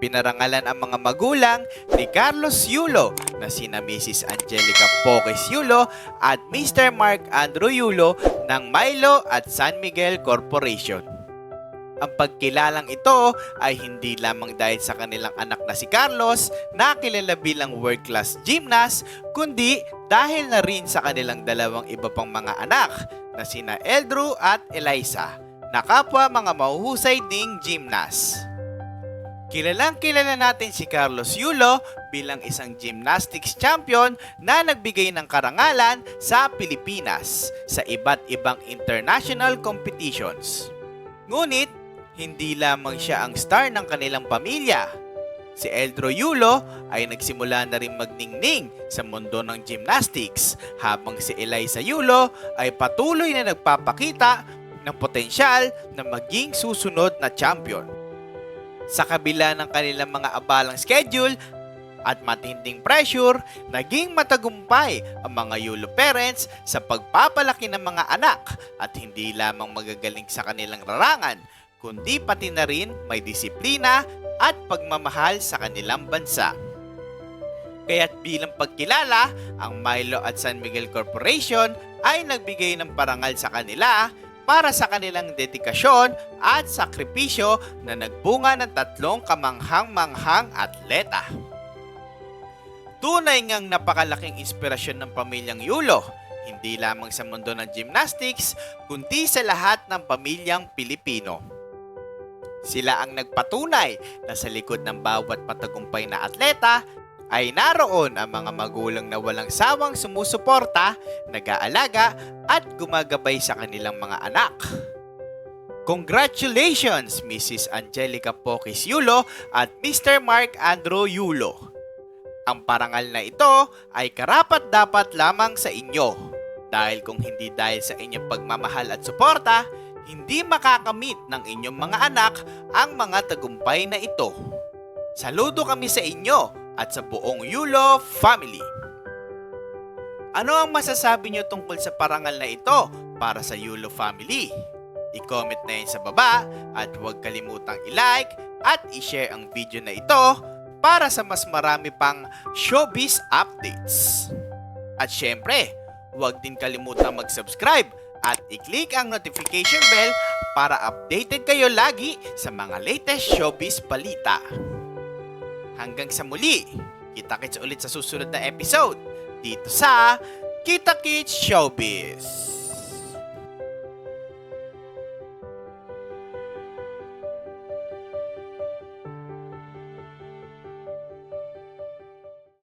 Pinarangalan ang mga magulang ni Carlos Yulo na sina Mrs. Angelica Poques Yulo at Mr. Mark Andrew Yulo ng Milo at San Miguel Corporation. Ang pagkilalang ito ay hindi lamang dahil sa kanilang anak na si Carlos na kilala bilang world-class gymnast, kundi dahil na rin sa kanilang dalawang iba pang mga anak na sina Eldrew at Eliza, na kapwa mga mahuhusay ding gymnast. Kilalang kilala natin si Carlos Yulo bilang isang gymnastics champion na nagbigay ng karangalan sa Pilipinas sa iba't ibang international competitions. Ngunit, hindi lamang siya ang star ng kanilang pamilya. Si Eldro Yulo ay nagsimula na rin magningning sa mundo ng gymnastics habang si Eliza Yulo ay patuloy na nagpapakita ng potensyal na maging susunod na champion. Sa kabila ng kanilang mga abalang schedule at matinding pressure, naging matagumpay ang mga Yulo parents sa pagpapalaki ng mga anak at hindi lamang magagaling sa kanilang larangan, kundi pati na rin may disiplina at pagmamahal sa kanilang bansa. Kaya't bilang pagkilala, ang Milo at San Miguel Corporation ay nagbigay ng parangal sa kanila para sa kanilang dedikasyon at sakripisyo na nagbunga ng tatlong kamanghang-manghang atleta. Tunay ngang napakalaking inspirasyon ng pamilyang Yulo, hindi lamang sa mundo ng gymnastics, kundi sa lahat ng pamilyang Pilipino. Sila ang nagpatunay na sa likod ng bawat matagumpay na atleta ay naroon ang mga magulang na walang sawang sumusuporta, nag-aalaga at gumagabay sa kanilang mga anak. Congratulations, Mrs. Angelica Poques Yulo at Mr. Mark Andrew Yulo. Ang parangal na ito ay karapat dapat lamang sa inyo. Dahil kung hindi dahil sa inyong pagmamahal at suporta, hindi makakamit ng inyong mga anak ang mga tagumpay na ito. Saludo kami sa inyo at sa buong Yulo family. Ano ang masasabi niyo tungkol sa parangal na ito para sa Yulo family? I-comment na yan sa baba at huwag kalimutang i-like at i-share ang video na ito para sa mas marami pang showbiz updates. At syempre, huwag din kalimutang mag-subscribe at i-click ang notification bell para updated kayo lagi sa mga latest showbiz balita. Hanggang sa muli, kita-kits ulit sa susunod na episode dito sa Kita Kits Showbiz.